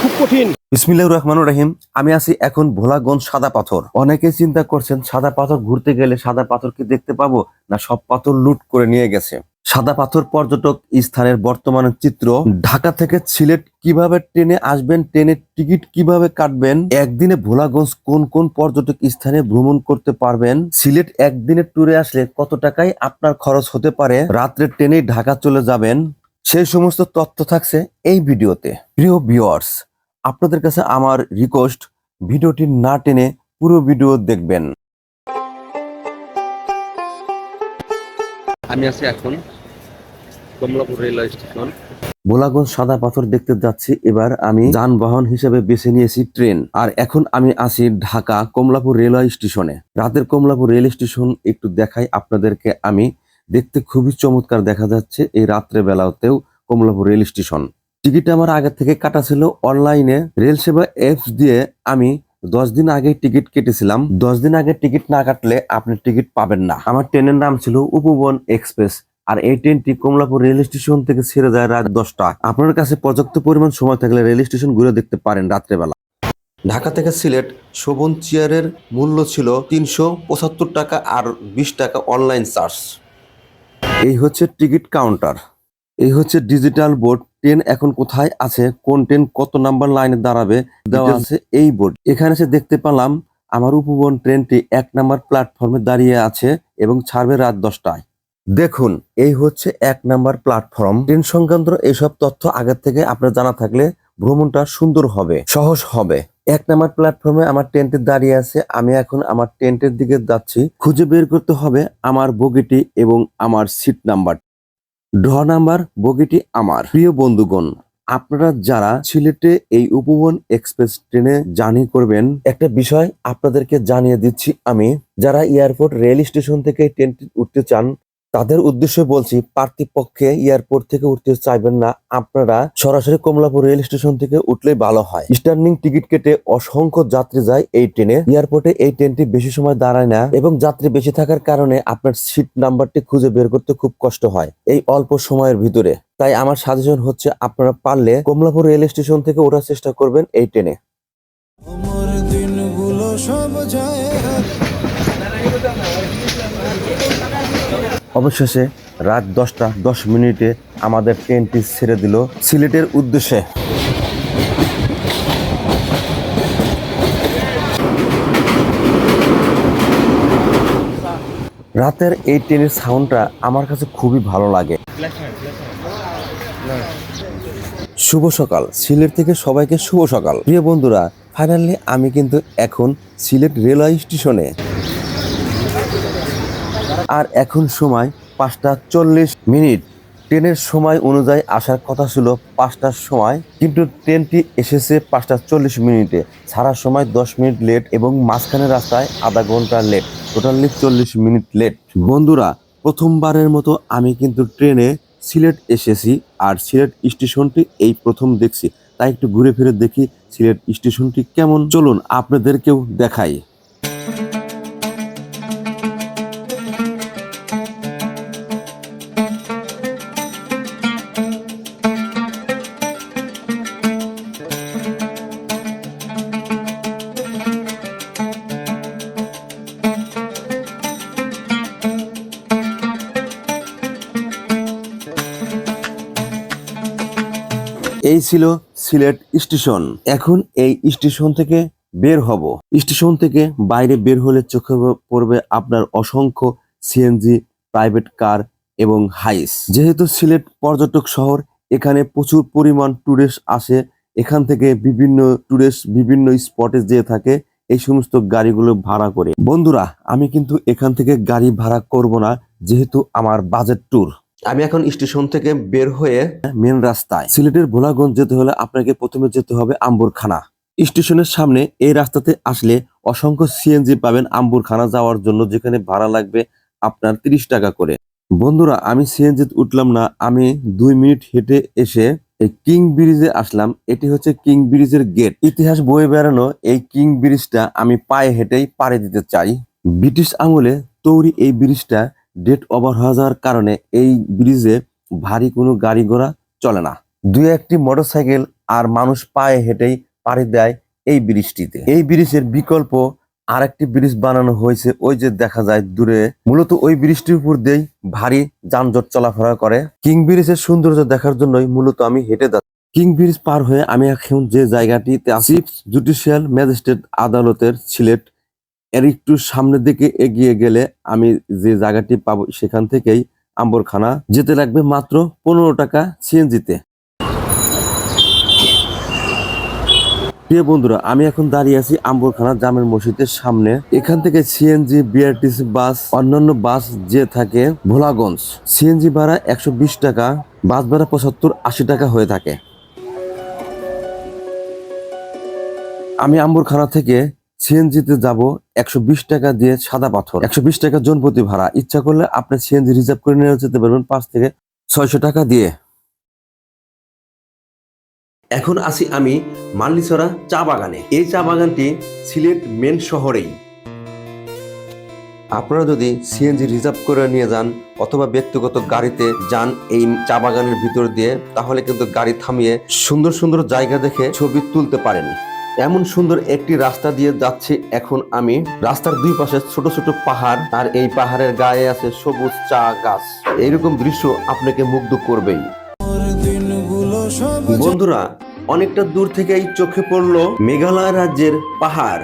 খুব কঠিন। রহিম, আমি আছি এখন ভোলাগঞ্জ সাদা পাথর। অনেকে চিন্তা করছেন সাদা পাথর ঘুরতে গেলে সাদা পাথর কি দেখতে পাবো না সব পাথর লুট করে নিয়ে গেছে। সাদা পাথর পর্যটক স্থানের বর্তমানের চিত্র। ঢাকা থেকে সিলেট কীভাবে ট্রেনে আসবেন, ট্রেনের টিকিট কীভাবে কাটবেন, একদিনে ভোলাগঞ্জ কোন কোন পর্যটক স্থানে ভ্রমণ করতে পারবেন, সিলেট একদিনের ট্যুরে আসলে কত টাকায় আপনার খরচ হতে পারে, রাত্রে ট্রেনে ঢাকা চলে যাবেন, সেই সমস্ত তথ্য থাকছে এই ভিডিওতে। প্রিয় ভিউয়ার্স, আপনাদের কাছে আমার রিকোয়েস্ট ভিডিওটি না টেনে পুরো ভিডিও দেখবেন। আমি আছি এখন ভোলাগঞ্জ সাদা পাথর দেখতে যাচ্ছি। এবার আমি যানবাহন হিসেবে বেছে নিয়েছি ট্রেন। আর এখন আমি আছি ঢাকা কমলাপুর রেলওয়ে স্টেশনে রাতের কমলাপুর রেল স্টেশন একটু দেখাই আপনাদেরকে। আমি দেখতে খুবই চমৎকার দেখা যাচ্ছে এই রাত্রে বেলাতেও কমলাপুর রেল স্টেশন টিকিট আমার আগে থেকে কাটা ছিল অনলাইনে রেল সেবা অ্যাপস দিয়ে আমি দশ দিন আগে টিকিট কেটেছিলাম। দশ দিন আগে টিকিট না কাটলে আপনি টিকিট পাবেন না। আমার ট্রেনের নাম ছিল উপবন এক্সপ্রেস আর এই ট্রেনটি কমলাপুর রেল স্টেশন থেকে ছেড়ে যায় রাত দশটা। আপনার কাছে পর্যাপ্ত পরিমাণ সময় থাকলে রেল স্টেশন ঘুরে দেখতে পারেন রাত্রেবেলা। ঢাকা থেকে সিলেট শোভন চেয়ারের মূল্য ছিল তিনশো পঁচাত্তর টাকা আর বিশ টাকা অনলাইন চার্জ। এই হচ্ছে টিকিট কাউন্টার। এই হচ্ছে ডিজিটাল বোর্ড। ট্রেন এখন কোথায় আছে? কোন ট্রেন কত নাম্বার লাইনে দাঁড়াবে? দেওয়া আছে এই বোর্ড। এখানে এসে দেখতে পেলাম আমার উপবন ট্রেনটি এক নাম্বার প্ল্যাটফর্মে দাঁড়িয়ে আছে এবং ছাড়বে রাত দশটায়। দেখুন, এই হচ্ছে এক নাম্বার প্ল্যাটফর্ম ট্রেন সংক্রান্ত এইসব তথ্য আগের থেকে আপনার জানা থাকলে ভ্রমণটা সুন্দর হবে, সহজ হবে। এক নাম্বার প্ল্যাটফর্মে আমার ট্রেনটি দাঁড়িয়ে আছে, আমি এখন আমার ট্রেনটির দিকে যাচ্ছি। খুঁজে বের করতে হবে আমার বগিটি এবং আমার সিট নাম্বার ঢ নাম্বার বগিটি আমার। প্রিয় বন্ধুগণ, আপনারা যারা সিলেটে এই উপবন এক্সপ্রেস ট্রেনে জার্নি করবেন, একটা বিষয় আপনাদেরকে জানিয়ে দিচ্ছি আমি। যারা এয়ারপোর্ট রেল স্টেশন থেকে ট্রেনটি উঠতে চান তাদের উদ্দেশ্যে বলছি পার্থিপক্ষে এয়ারপোর্ট থেকে উঠতে চাইবেন না। আপনারা সরাসরি কমলাপুর রেল স্টেশন থেকে উঠলেই ভালো হয়। স্ট্যান্ডিং টিকিট কেটে অসংখ্য যাত্রী যায় এই ট্রেনে। এয়ারপোর্টে এই ট্রেনটি বেশি সময় দাঁড়ায় না এবং যাত্রী বেশি থাকার কারণে আপনার সিট নাম্বারটি খুঁজে বের করতে খুব কষ্ট হয় এই অল্প সময়ের ভিতরে। তাই আমার সাজেশন হচ্ছে, আপনারা পারলে কমলাপুর রেল স্টেশন থেকে ওঠার চেষ্টা করবেন এই ট্রেনে। সব যায় অবশেষে রাত দশটা দশ মিনিটে আমাদের ট্রেনটি ছেড়ে দিল সিলেটের উদ্দেশ্যে। রাতের এই ট্রেনের সাউন্ডটা আমার কাছে খুবই ভালো লাগে। শুভ সকাল। সিলেট থেকে সবাইকে শুভ সকাল। প্রিয় বন্ধুরা ফাইনালি আমি কিন্তু এখন সিলেট রেলওয়ে স্টেশনে। আর এখন সময় পাঁচটা চল্লিশ মিনিট। ট্রেনের সময় অনুযায়ী আসার কথা ছিল পাঁচটার সময়, কিন্তু ট্রেনটি এসেছে পাঁচটা চল্লিশ মিনিটে। ছাড়ার সময় দশ মিনিট লেট এবং মাঝখানে রাস্তায় আধা ঘণ্টা লেট। টোটালি চল্লিশ মিনিট লেট। বন্ধুরা, প্রথমবারের মতো আমি কিন্তু ট্রেনে সিলেট এসেছি আর সিলেট স্টেশনটি এই প্রথম দেখছি। তাই একটু ঘুরে ফিরে দেখি সিলেট স্টেশনটি কেমন। চলুন আপনাদেরকেও দেখাই। ছিল সিলেট স্টেশন। এখন এই স্টেশন থেকে বের হব। স্টেশন থেকে বাইরে বের হলে চোখে পড়বে আপনার অসংখ্য সিএনজি প্রাইভেট কার এবং হাইস যেহেতু সিলেট পর্যটক শহর, এখানে প্রচুর পরিমাণ টুরিস্ট আসে। এখান থেকে বিভিন্ন টুরিস্ট বিভিন্ন স্পটে যেয়ে থাকে, এই সমস্ত গাড়িগুলো ভাড়া করে। বন্ধুরা, আমি কিন্তু এখান থেকে গাড়ি ভাড়া করব না, যেহেতু আমার বাজেট ট্যুর আমি এখন স্টেশন থেকে বের হয়ে মেন রাস্তায় সিলেটের ভোলাগঞ্জ যেতে হলে আপনাকে প্রথমে যেতে হবে আম্বুরখানা। স্টেশনের সামনে এই রাস্তাতে আসলে অসংখ্য সিএনজি পাবেন আম্বুরখানা যাওয়ার জন্য, যেখানে ভাড়া লাগবে আপনার তিরিশ টাকা করে। বন্ধুরা, আমি সিএনজি উঠলাম না, আমি দুই মিনিট হেঁটে এসে এই কিং ব্রিজে আসলাম। এটি হচ্ছে কিং ব্রিজের গেট ইতিহাস বয়ে বেড়ানো এই কিং ব্রিজটা আমি পায়ে হেঁটেই পাড়ে দিতে চাই। ব্রিটিশ আমলে তৈরি এই ব্রিজটা ডেট ওভার হয়ে যাওয়ার কারণে এই ব্রিজে ভারী কোনো গাড়ি ঘোড়া চলে না। দুই একটি মোটরসাইকেল আর মানুষ পায়ে হেঁটেই পাড়ি দেয় এই ব্রিজটিতে। এই ব্রিজের বিকল্প আরেকটি ব্রিজ বানানো হয়েছে, ওই যে দেখা যায় দূরে। মূলত ওই ব্রিজটির উপর দিয়েই ভারী যানজট চলাফেরা করে। কিং ব্রিজের সৌন্দর্য দেখার জন্যই মূলত আমি হেঁটে যাচ্ছি। কিং ব্রিজ পার হয়ে আমি এখন যে জায়গাটিতে আছি জুডিশিয়াল ম্যাজিস্ট্রেট আদালতের সিলেট এর একটু সামনের দিকে এগিয়ে গেলে আমি যে জায়গাটি পাবো সেখান থেকেই আম্বরখানা যেতে লাগবে মাত্র পনেরো টাকা সিএনজিতে। প্রিয় বন্ধুরা, আমি এখন দাঁড়িয়ে আছি আম্বরখানা জামের মসজিদের সামনে। এখান থেকে সিএনজি, বিআরটিসি বাস, অন্যান্য বাস যে থাকে ভোলাগঞ্জ, সিএনজি ভাড়া একশো বিশ টাকা, বাস ভাড়া পঁচাত্তর, আশি টাকা হয়ে থাকে। আমি আম্বরখানা থেকে সিএনজিতে যাব, একশো বিশ টাকা দিয়ে সাদা পাথর। একশো বিশ টাকা জনপ্রতি ভাড়া। ইচ্ছা করলে আপনি সিএনজি রিজার্ভ করে নিয়ে যেতে পারবেন পাঁচ থেকে ছয়শো টাকা দিয়ে। এখন আছি আমি মাল্লিছড়া চা বাগানে। এই চা বাগানটি সিলেট মেন শহরেই। আপনারা যদি সিএনজি রিজার্ভ করে নিয়ে যান অথবা ব্যক্তিগত গাড়িতে যান এই চা বাগানের ভিতর দিয়ে, তাহলে কিন্তু গাড়ি থামিয়ে সুন্দর সুন্দর জায়গা দেখে ছবি তুলতে পারেন। এমন সুন্দর একটি রাস্তা দিয়ে যাচ্ছি এখন আমি। রাস্তার দুই পাশে ছোট ছোট পাহাড়, আর এই পাহাড়ের গায়ে আছে সবুজ চা গাছ। এইরকম দৃশ্য আপনাকে মুগ্ধ করবেই। বন্ধুরা, অনেকটা দূর থেকেই চোখে পড়ল মেঘালয় রাজ্যের পাহাড়।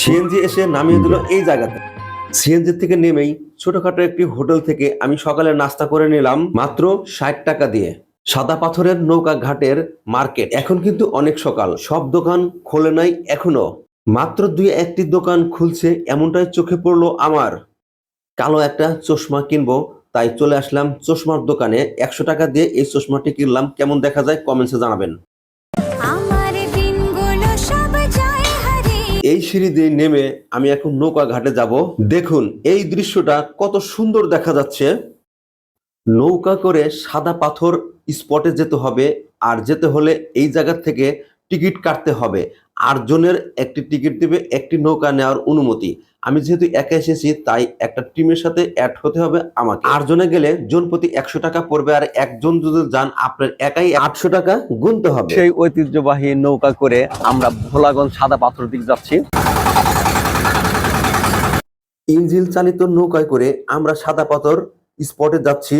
সিএনজি এসে নামিয়ে দিল এই জায়গাতে। সিএনজি থেকে নেমেই ছোটখাটো একটি হোটেল থেকে আমি সকালে নাস্তা করে নিলাম মাত্র ষাট টাকা দিয়ে। সাদা পাথরের নৌকা ঘাটের মার্কেট। এখন কিন্তু অনেক সকাল। সব দোকান খোলে নাই এখনও। মাত্র দুই একটি দোকান খুলছে এমনটাই চোখে পড়ল আমার। কালো একটা চশমা কিনবো তাই চলে আসলাম চশমার দোকানে। একশো টাকা দিয়ে এই চশমাটি কিনলাম। কেমন দেখা যায় কমেন্টসে জানাবেন। এই সিঁড়ি দিয়ে নেমে আমি এখন নৌকা ঘাটে যাব। দেখুন এই দৃশ্যটা কত সুন্দর দেখা যাচ্ছে। নৌকা করে সাদা পাথর স্পটে যেতে হবে আর যেতে হলে এই জায়গার থেকে টিকিট কাটতে হবে। আটজনের একটি টিকিট দেবে একটি নৌকা নেওয়ার অনুমতি। আমি যেহেতু একা এসেছি তাই একটা টিমের সাথে অ্যাড হতে হবে আমাকে। আটজনে গেলে জন প্রতি একশো টাকা পড়বে আর একজন যদি যান আপনার একাই আটশো টাকা গুনতে হবে। সেই ঐতিহ্যবাহী নৌকা করে আমরা ভোলাগঞ্জ সাদা পাথর দিক যাচ্ছি। ইঞ্জিল চালিত নৌকায় করে আমরা সাদা পাথর স্পটে যাচ্ছি।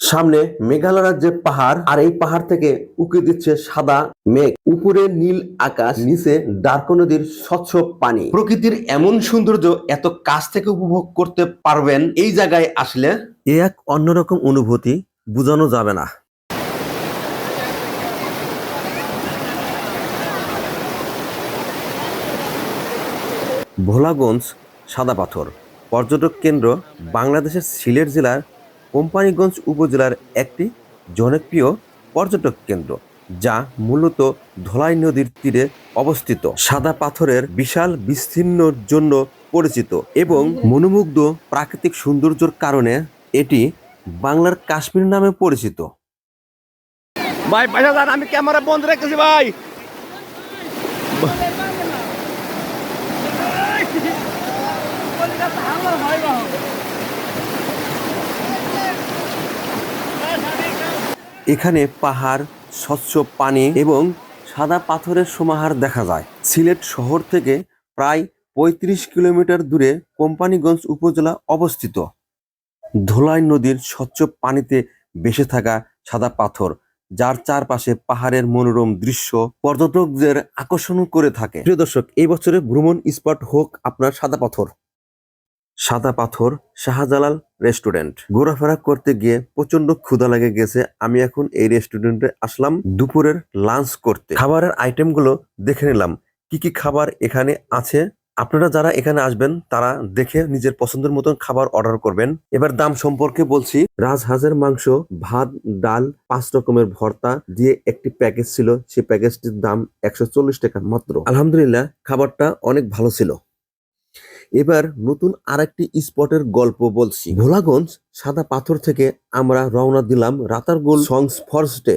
সামনে মেঘালয় রাজ্যের পাহাড়, আর এই পাহাড় থেকে উকি দিচ্ছে সাদা মেঘ। উপরে নীল আকাশ, নিচে ডার্ক নদীর স্বচ্ছ পানি। প্রকৃতির এমন সৌন্দর্য এত কাছ থেকে উপভোগ করতে পারবেন, এই জায়গায় আসলে এ এক অন্যরকম অনুভূতি বোঝানো যাবে না। ভোলাগঞ্জ সাদা পাথর। পর্যটক কেন্দ্র বাংলাদেশের সিলেট জেলার কোম্পানিগঞ্জ উপজেলার একটি জনপ্রিয় পর্যটক কেন্দ্র যা মূলত ধলাই নদীর তীরে অবস্থিত সাদা পাথরের বিশাল বিস্তীর্ণর জন্য পরিচিত এবং মনোমুগ্ধ প্রাকৃতিক সৌন্দর্যের কারণে এটি বাংলার কাশ্মীর নামে পরিচিত ভাই পাশা যান আমি ক্যামেরা বন্ধ রেখেছি ভাই এখানে পাহাড়, স্বচ্ছ পানি এবং সাদা পাথরের সমাহার দেখা যায়। সিলেট শহর থেকে প্রায় পঁয়ত্রিশ কিলোমিটার দূরে কোম্পানিগঞ্জ উপজেলা অবস্থিত। ধোলাই নদীর স্বচ্ছ পানিতে বেসে থাকা সাদা পাথর, যার চারপাশে পাহাড়ের মনোরম দৃশ্য পর্যটকদের আকর্ষণ করে থাকে। প্রিয় দর্শক, এই বছরে ভ্রমণ স্পট হোক আপনার সাদা পাথর। সাদা পাথর শাহজালাল রেস্টুরেন্ট। ঘোরাফেরা করতে গিয়ে প্রচণ্ড ক্ষুধা লেগে গেছে। আমি এখন এই রেস্টুরেন্টে আসলাম দুপুরের লাঞ্চ করতে। খাবারের আইটেমগুলো দেখে নিলাম। কি কি খাবার এখানে আছে? আপনারা যারা এখানে আসবেন, তারা দেখে নিজের পছন্দের মতন খাবার অর্ডার করবেন। এবার দাম সম্পর্কে বলছি। রাজহাঁসের মাংস, ভাত, ডাল, পাঁচ রকমের ভর্তা দিয়ে একটি প্যাকেজ ছিল। সেই প্যাকেজটির দাম একশো চল্লিশ টাকা মাত্র। আলহামদুলিল্লাহ, খাবারটা অনেক ভালো ছিল। এবার নতুন আরেকটি স্পটের গল্প বলছি। ভোলাগঞ্জ সাদা পাথর থেকে আমরা রওনা দিলাম রাতারগুল সংস ফরেস্টে।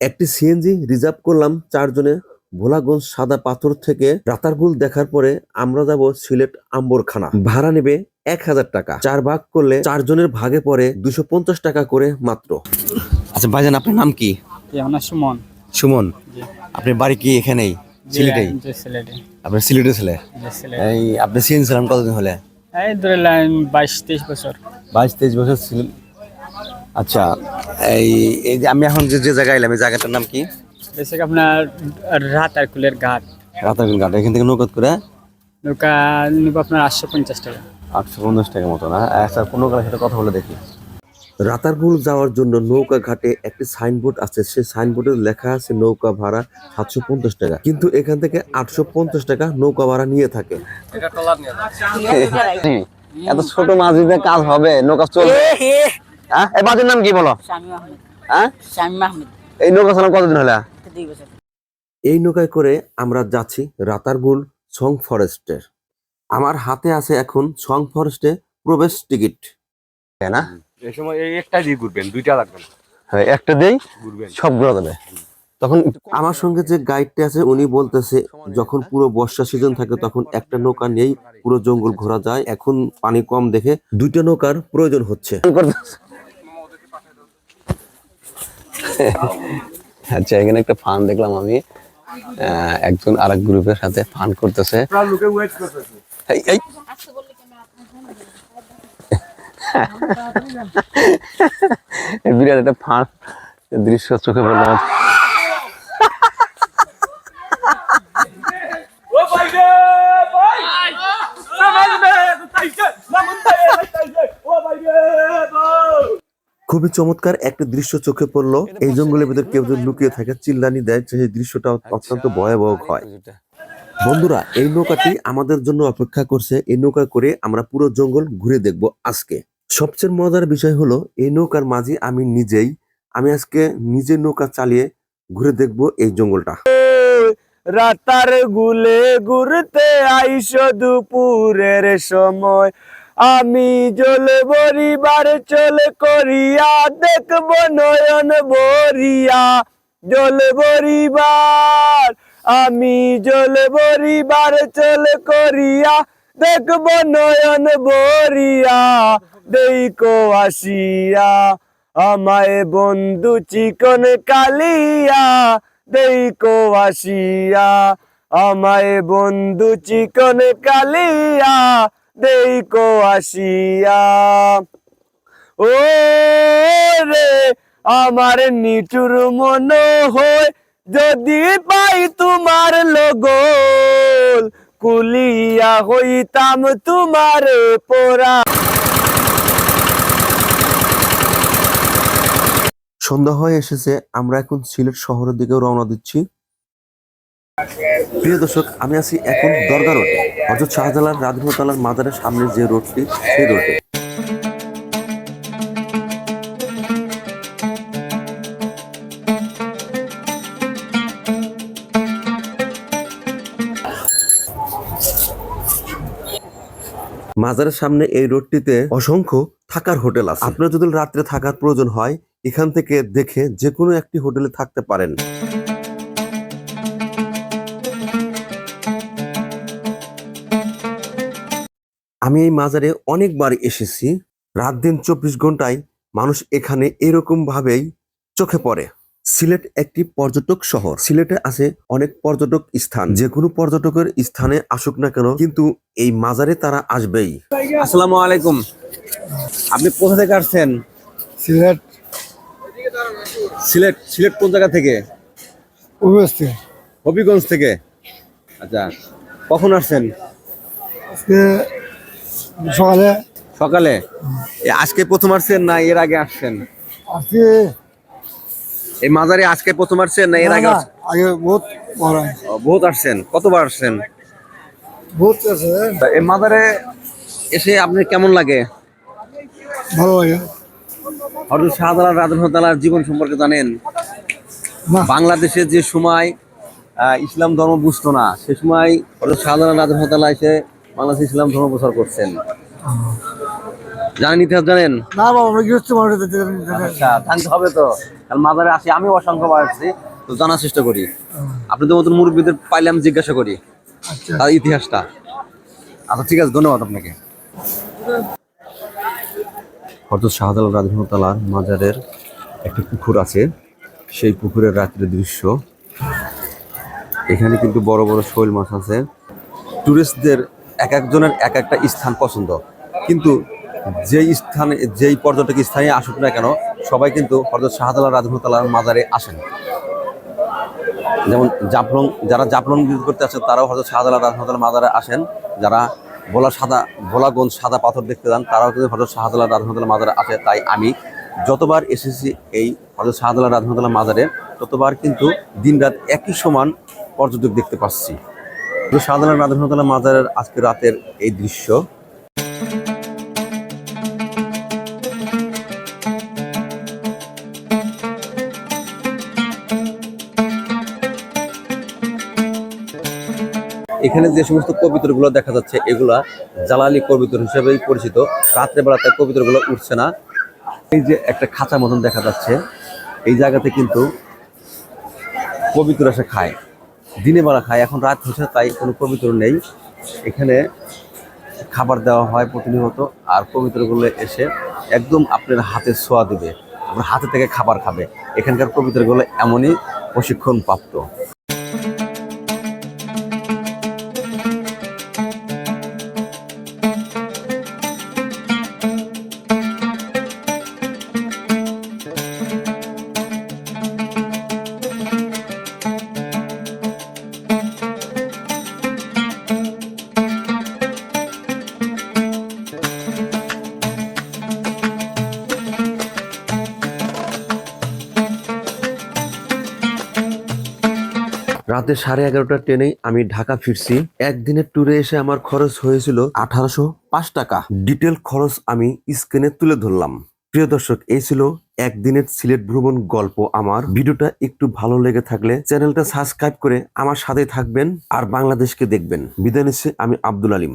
একটি সিএনজি রিজার্ভ করলাম চারজনে। ভোলাগঞ্জ সাদা পাথর থেকে রাতারগুল দেখার পরে আমরা যাব সিলেট আম্বরখানা। ভাড়া নেবে এক হাজার টাকা। চার ভাগ করলে চারজনের ভাগে পড়ে দুশো পঞ্চাশ টাকা করে মাত্র। আচ্ছা ভাইজান আপনার নাম কি? আমার সুমন। সুমন। জি। আপনার বাড়ি কি এখানেই? সিলেটেই আপনার সিলেটে ছেলে? এই আপনি সিএন ছিলেন কতদিন হলে? এই ধরে লাইন বাইশ তেইশ বছর। বাইশ তেইশ বছর ছিলেন আচ্ছা এই এই যে আমি এখন যে যে জায়গায় এলাম এই জায়গাটার নাম কি? বেশি আপনার রাত আর কুলের ঘাট। রাতারগুল ঘাট এখান থেকে নৌকত করে? নৌকা নিব আপনার আটশো পঞ্চাশ টাকা। আটশো পঞ্চাশ টাকা মতো না? আচ্ছা কোনো কারণে সাথে কথা বলে দেখি। রাতারগুল যাওয়ার জন্য নৌকা ঘাটে একটি সাইনবোর্ড আছে। সেই সাইনবোর্ডে লেখা আছে নৌকা ভাড়া সাতশো পঞ্চাশ টাকা। কিন্তু এখান থেকে আটশো পঞ্চাশ টাকা নৌকা ভাড়া নিয়ে থাকে। এত ছোট মাঝিতে কাজ হবে নৌকা চলবে। হ্যাঁ? এই নাম কি বলো? হ্যাঁ? এই নৌকা চালানো কতদিন হলে? এই নৌকায় করে আমরা যাচ্ছি রাতারগুল সং ফরেস্টের। আমার হাতে আছে এখন সং ফরেস্টে প্রবেশ টিকিট। তাই না? এই সময় এই একটা দিয়ে ঘুরবেন দুইটা লাগবে না। হ্যাঁ একটা দেই ঘুরবেন। সব ঘোরা যাবে তখন আমার সঙ্গে যে গাইডটা আছে উনি বলতেছে যখন পুরো বর্ষা সিজন থাকে তখন একটা নৌকা নিয়েই পুরো জঙ্গল ঘোরা যায়। এখন পানি কম দেখে দুইটা নৌকার প্রয়োজন হচ্ছে। আচ্ছা এখানে একটা ফান দেখলাম আমি। আহ, একজন আরেক গ্রুপের সাথে ফান করতেছে। এই, এই। এই বিরাট একটা ফান দৃশ্য চোখে পড়ল খুবই চমৎকার একটা দৃশ্য চোখে পড়ল। এই জঙ্গলের ভিতর কেউ যদি লুকিয়ে থাকে চিল্লানি দেয় সেই দৃশ্যটা অত্যন্ত ভয়াবহ হয়। বন্ধুরা এই নৌকাটি আমাদের জন্য অপেক্ষা করছে। এই নৌকা করে আমরা পুরো জঙ্গল ঘুরে দেখব আজকে। সবচেয়ে মজার বিষয় হলো, এই নৌকার মাঝি আমি নিজেই, আমি আজকে নিজে নৌকা চালিয়ে ঘুরে দেখব এই জঙ্গলটা। রাতার গুলে ঘুরতে আইস দুপুরের সময়। আমি জল বরিবার চলে করিয়া দেখব নয়ন বরিয়া। জল বরিবার, আমি জল বরিবার চলে করিয়া দেখব নয়ন বরিয়া দেইকো আসিয়া, আমায় বন্ধু চিকন কালিয়া দেইকো আসিয়া, আমায় বন্ধু চিকন কালিয়া দেইকো আসিয়া। ও রে আমার নিঠুর মন হয়, যদি পাই তোমার লগল কুলিয়া হইতাম তোমার পোরা সন্ধ্যা হয়ে এসেছে, আমরা এখন সিলেট শহরের দিকে রওনা দিচ্ছি। প্রিয় দর্শক, আমি আছি এখন দরগা রোডে। অর্থাৎ শাহজালাল রাজমতালার মাজারের সামনে যে রোডটি, সেই রোডে। মাজারের সামনে এই রোডটিতে অসংখ্য থাকার হোটেল আছে। আপনার যদি রাত্রে থাকার প্রয়োজন হয় এখান থেকে দেখে যে কোনো একটি হোটেলে থাকতে পারেন। আমি এই মাজারে অনেকবার এসেছি। রাত দিন চব্বিশ ঘন্টায় মানুষ এখানে এরকম ভাবেই চোখে পড়ে। সিলেট একটি পর্যটক শহর। সিলেটে আছে অনেক পর্যটক স্থান। যে কোনো পর্যটকের স্থানে আসুক না কেন কিন্তু এই মাজারে তারা আসবেই। আসসালামু আলাইকুম। আপনি কোথা থেকে আসছেন? সিলেট। সিলেট সিলেট কোন জায়গা থেকে? হবিগঞ্জ থেকে। আচ্ছা কখন আসছেন? সকালে। সকালে? এ, আজকে প্রথম আসছেন না এর আগে আসছেন? আজকে এই মাজারে আজকে প্রথম আসছেন না এর আগে? আগে বহুত বহুত আসছেন। কতবার আসছেন? বহুত আছে। এই মাজারে এসে আপনার কেমন লাগে? ভালো লাগে। হজরত শাহজালাল রাজমহতালার জীবন সম্পর্কে জানেন। বাংলাদেশে যে সময় ইসলাম ধর্ম বুঝতো না সে সময় হজরত শাহজালাল রাজমহতালা এসে বাংলাদেশে ইসলাম ধর্ম প্রচার করছেন। জানেন ইতিহাস জানেন? না বাবা আমরা গৃহস্থ মানুষ আচ্ছা জানতে হবে তো। কারণ মাজারে আসি আমি অসংখ্য আসছি। তো জানার চেষ্টা করি। আপনাদের মতন মুরব্বীদের পাইলে আমি জিজ্ঞাসা করি আচ্ছা। তার ইতিহাসটা। আচ্ছা ঠিক আছে ধন্যবাদ আপনাকে। হজরত শাহজালাল রাজমতালার মাজারের একটি পুকুর আছে। সেই পুকুরের রাত্রের দৃশ্য। এখানে কিন্তু বড় বড় শৈল মাছ আছে। টুরিস্টদের এক একজনের এক একটা স্থান পছন্দ। কিন্তু যেই স্থানে, যেই পর্যটক স্থানে আসুক না কেন, সবাই কিন্তু হজরত শাহজালাল রাজমতালার মাজারে আসেন। যেমন জাফলং, যারা জাফলং ভিজিট করতে আসেন, তারাও হয়তো শাহজালাল রাজমহতাল মাজারে আসেন। যারা ভোলা সাদা ভোলাগঞ্জ সাদা পাথর দেখতে যান, তারাও কিন্তু হজরত শাহজালাল রাজমহতাল মাজারে আসে। তাই আমি যতবার এসেছি এই হজরত শাহজালাল রাজমহতাল মাজারে, ততবার কিন্তু দিনরাত একই সমান পর্যটক দেখতে পাচ্ছি। শাহজালাল রাজমহতাল মাজারের আজকে রাতের এই দৃশ্য এখানে যে সমস্ত কবিতরগুলো দেখা যাচ্ছে, এগুলা জালালি কবিতর হিসেবেই পরিচিত। রাত্রে বেলাতে কবিতরগুলো উঠছে না। এই যে একটা খাঁচা মতন দেখা যাচ্ছে, এই জায়গাতে কিন্তু কবিতর এসে খায়। দিনে বেলা খায়, এখন রাত হচ্ছে তাই কোনো কবিতর নেই। এখানে খাবার দেওয়া হয় প্রতিনিয়ত, আর কবিতরগুলো এসে একদম আপনার হাতে ছোঁয়া দেবে। আপনার হাতে থেকে খাবার খাবে। এখানকার কবিতরগুলো এমনই প্রশিক্ষণ প্রাপ্ত রাতে সাড়ে এগারোটা ট্রেনেই আমি ঢাকা ফিরছি। একদিনের ট্যুরে এসে আমার খরচ হয়েছিল আঠারোশো পাঁচ টাকা। ডিটেল খরচ আমি স্ক্রিনে তুলে ধরলাম। প্রিয় দর্শক এই ছিল একদিনের সিলেট ভ্রমণ গল্প আমার। ভিডিওটা একটু ভালো লেগে থাকলে চ্যানেলটা সাবস্ক্রাইব করে আমার সাথে থাকবেন আর বাংলাদেশকে দেখবেন। বিদায় নিচ্ছে আমি আব্দুল আলিম।